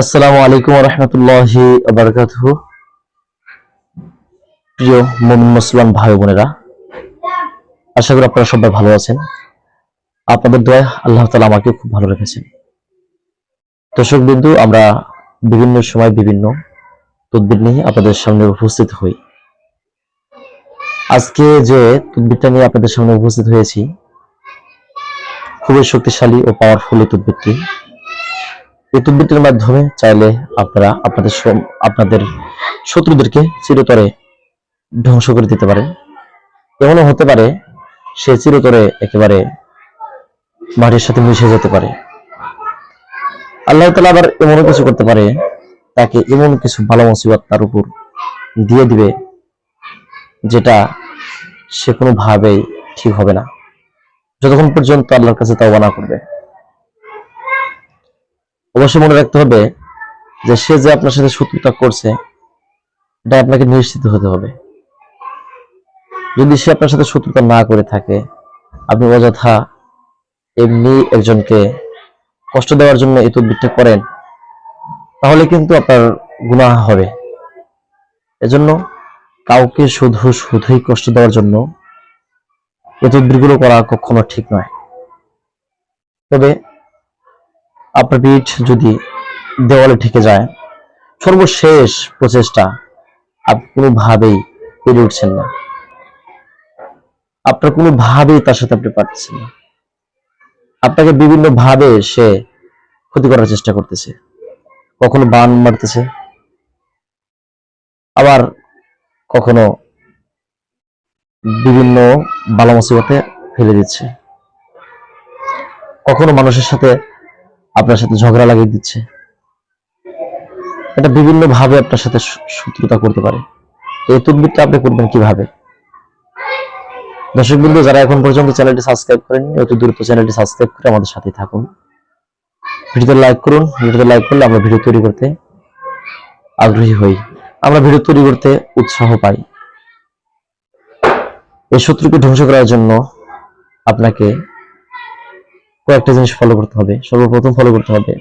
আসসালামু আলাইকুম রহমতুল্লাহি বারকাত প্রিয় মোমিন মুসলমান ভাই বোনেরা, আশা করি আপনারা সবাই ভালো আছেন। আপনাদের দোয়া আল্লাহ তালা আমাকে খুব ভালো রেখেছেন। দর্শক বিন্দু, আমরা বিভিন্ন সময় বিভিন্ন তদবির নিয়ে আপনাদের সামনে উপস্থিত হই। আজকে যে তদবিরটা নিয়ে আপনাদের সামনে উপস্থিত হয়েছি, খুবই শক্তিশালী ও পাওয়ারফুল এই তদবিরটি। তদবিরটির মাধ্যমে চাইলে আপনারা আপনাদের আপনাদের শত্রুদেরকে চিরতরে ধ্বংস করে দিতে পারেন। এমনও হতে পারে সে চিরতরে একেবারে মাটির সাথে মিশে যেতে পারে। আল্লাহ তালা আবার এমনও কিছু করতে পারে, তাকে এমন কিছু ভালো মুসিবত তার উপর দিয়ে দিবে যেটা সে কোনোভাবেই ঠিক হবে না। যতক্ষণ পর্যন্ত আল্লাহর কাছে তাওবা না করবে। অবশ্যই মনে রাখতে হবে যে সে যে আপনার সাথে শত্রুতা করছে, এটা আপনাকে নিশ্চিত হতে হবে। যদি সে আপনার সাথে শত্রুতা না করে থাকে, আপনি অযথা এমনি একজনকে কষ্ট দেওয়ার জন্য এই তদবিরটা করেন, তাহলে কিন্তু আপনার গুনাহ হবে। এজন্য কাউকে শুধু শুধুই কষ্ট দেওয়ার জন্য এই তদবিরগুলো করা কখনো ঠিক নয়। তবে আপনার পিঠ যদি দেওয়ালে ঠেকে যায়, সর্বশেষ প্রচেষ্টা আপনি কোনোভাবেই পেরে উঠছেন না। আপনার কোনোভাবেই তার সাথে আপনি পারতেছেন না। আপনাকে বিভিন্ন ভাবে সে ক্ষতি করার চেষ্টা করতেছে। কখনো বান মারতেছে, আবার কখনো বিভিন্ন বালা মুসিবতে ফেলে দিচ্ছে। কখনো মানুষের সাথে আপনার সাথে ঝগড়া লাগিয়ে দিচ্ছে। এটা বিভিন্ন ভাবে আপনার সাথে শত্রুতা করতে পারে। এই তদবিরটা আপনি করবেন কীভাবে? দর্শক বিন্দু, যারা এখন পর্যন্ত চ্যানেলটি সাবস্ক্রাইব করেননি, অতি দ্রুত চ্যানেলটি সাবস্ক্রাইব করে আমাদের সাথে থাকুন। ভিডিওতে লাইক করুন, ভিডিওতে লাইক করলে আমরা ভিডিও তৈরি করতে আগ্রহী হই। আমরা ভিডিও তৈরি করতে উৎসাহ পাই। এই শত্রুকে ধ্বংস করার জন্য আপনাকে কয়েকটা জিনিস ফলো করতে হবে। সর্বপ্রথম ফলো করতে হবে,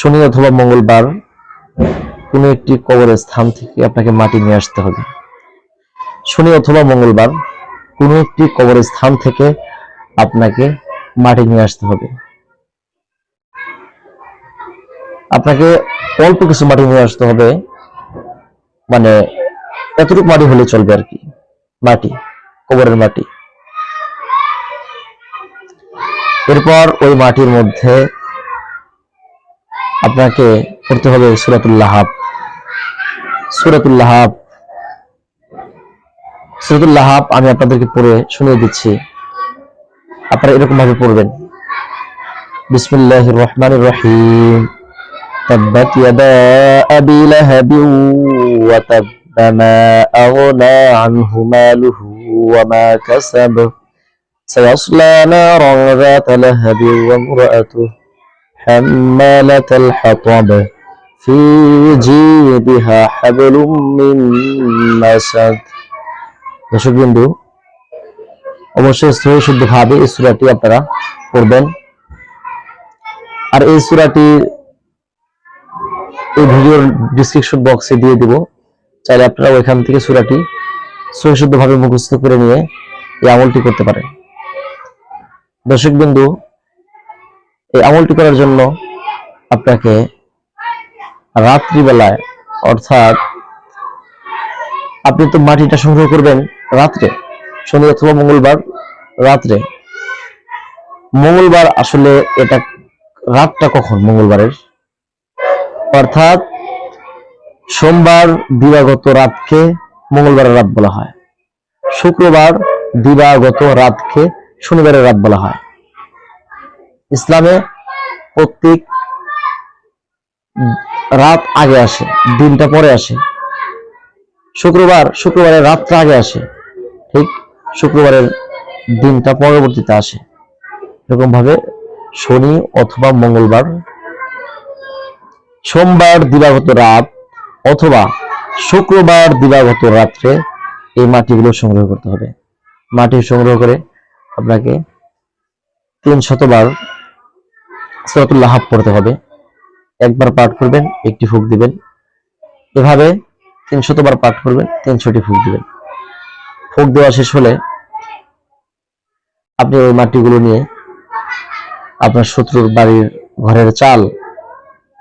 শনি অথবা মঙ্গলবার কোনো একটি কবরের স্থান থেকে আপনাকে মাটি নিয়ে আসতে হবে। শনি অথবা মঙ্গলবার কোনো একটি কবরের স্থান থেকে আপনাকে মাটি নিয়ে আসতে হবে। আপনাকে অল্প কিছু মাটি নিয়ে আসতে হবে মানে এতটুকু মাটি হলে চলবে আর কি, মাটি, কবরের মাটি। এরপর ওই মাটির মধ্যে আপনাকে পড়তে হবে সুরাতুল্লাহাব সুরাতুল্লাহাব সুরাতুল্লাহাব আমি আপনাদেরকে পড়ে শুনিয়ে দিচ্ছি আপনারা এরকম ভাবে পড়বেন বিসমিল্লাহ রহমান রহিম تبت يدا أبي لهب وتب ما أغنى عنه ماله وما كسب سيصلى نارا ذات لهب وامرأته حمالة الحطب في جيبها حبل من مسد দর্শক বিন্দু অবশ্যই সহি শুদ্ধ ভাবে এই সুরাটি আপনারা পড়বেন আর এই সুরাটি এই ভিডিওর ডিসক্রিপশন বক্সে দিয়ে দিব চাইলে আপনারা ওইখান থেকে সুরাটি সহি শুদ্ধ ভাবে মুখস্থ করে নিয়ে এই আমলটি করতে পারেন দর্শক বিন্দু, এই আমলটি করার জন্য আপনাকে রাত্রিবেলায়, অর্থাৎ আপনি তো মাটিটা সংগ্রহ করবেন রাত্রে, শনি অথবা মঙ্গলবার রাত্রে। মঙ্গলবার আসলে এটা রাতটা কখন মঙ্গলবারের? অর্থাৎ সোমবার দিবাগত রাতকে মঙ্গলবারের রাত বলা হয়। শুক্রবার দিবাগত রাতকে শনিবারের রাত বলা হয়। ইসলামে প্রত্যেক রাত আগে আসে, দিনটা পরে আসে। শুক্রবার, শুক্রবারের রাতটা আগে আসে, ঠিক শুক্রবারের দিনটা পরবর্তীতে আসে। এরকম ভাবে শনি অথবা মঙ্গলবার, সোমবার দিবাগত রাত অথবা শুক্রবার দিবাগত রাত্রে এই মাটিগুলো সংগ্রহ করতে হবে। মাটি সংগ্রহ করে আপনাকে তিন শতবার সুরাতুল্লাহাব পড়তে হবে। একবার পাঠ করবেন, একটি ফুক দিবেন। এভাবে তিনশতবার পাঠ করবেন, তিনশোটি ফুক দিবেন। ফুক দেওয়া শেষ হলে আপনি ওই মাটিগুলো নিয়ে আপনার শত্রুর বাড়ির ঘরের চাল,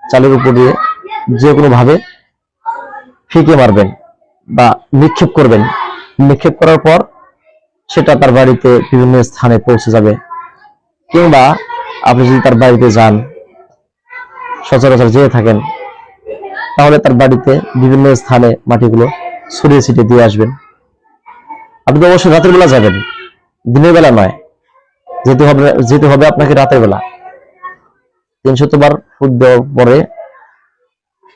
চালের উপর দিয়ে যে কোনোভাবে ফিকে মারবেন বা নিক্ষেপ করবেন। নিক্ষেপ করার পর সেটা তার বাড়িতে বিভিন্ন স্থানে পৌঁছে যাবে। কিংবা আপনি যদি তার বাড়িতে যান, সচরাচর যেয়ে থাকেন, তাহলে তার বাড়িতে বিভিন্ন স্থানে মাটিগুলো ছড়িয়ে ছিটিয়ে দিয়ে আসবেন। আপনি তো অবশ্যই রাতের বেলা যাবেন, দিনের বেলা নয়। যেতে হবে যেতে হবে আপনাকে রাতের বেলা। তিনশত বার ফুট দেওয়ার পরে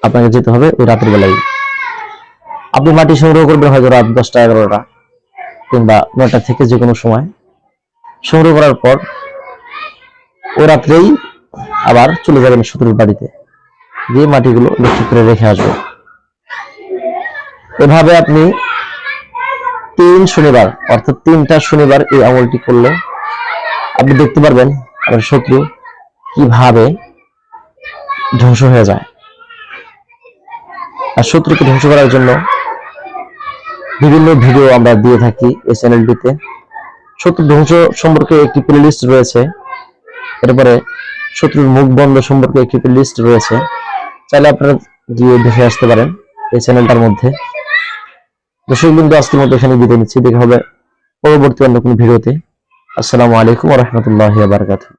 আপনাকে যেতে হবে ওই রাতের বেলায়। আপনি মাটি সংগ্রহ করবেন হয়তো রাত দশটা, এগারোটা। কিংবা নয়টা থেকে যে কোনো সময় সংগ্রহ করার পর ওই রাত্রেই আবার চলে যাবেন শত্রুর বাড়িতে। দিয়ে মাটিগুলো লক্ষ্য করে রেখে আসবেন এভাবে আপনি তিন শনিবার, অর্থাৎ তিনটা শনিবার এই আমলটি করলে আপনি দেখতে পারবেন আপনার শত্রু কীভাবে ধ্বংস হয়ে যায়। আর শত্রুকে ধ্বংস করার জন্য বিভিন্ন ভিডিও আমরা দিয়ে থাকি এই চ্যানেলটিতে। শত্রু ধ্বংস সম্পর্কে একটি প্লেলিস্ট রয়েছে। এরপরে শত্রুর মুখ বন্ধ সম্পর্কে একটি লিস্ট রয়েছে। চাইলে আপনারা গিয়ে দেখে আসতে পারেন এই চ্যানেলটার মধ্যে। দর্শক বিন্দু, আজকের মতো এখানে বিদায় নিচ্ছি। দেখা হবে পরবর্তী অন্য কোনো ভিডিওতে। আসসালামু আলাইকুম রহমতুল্লাহ বারকাতুহ।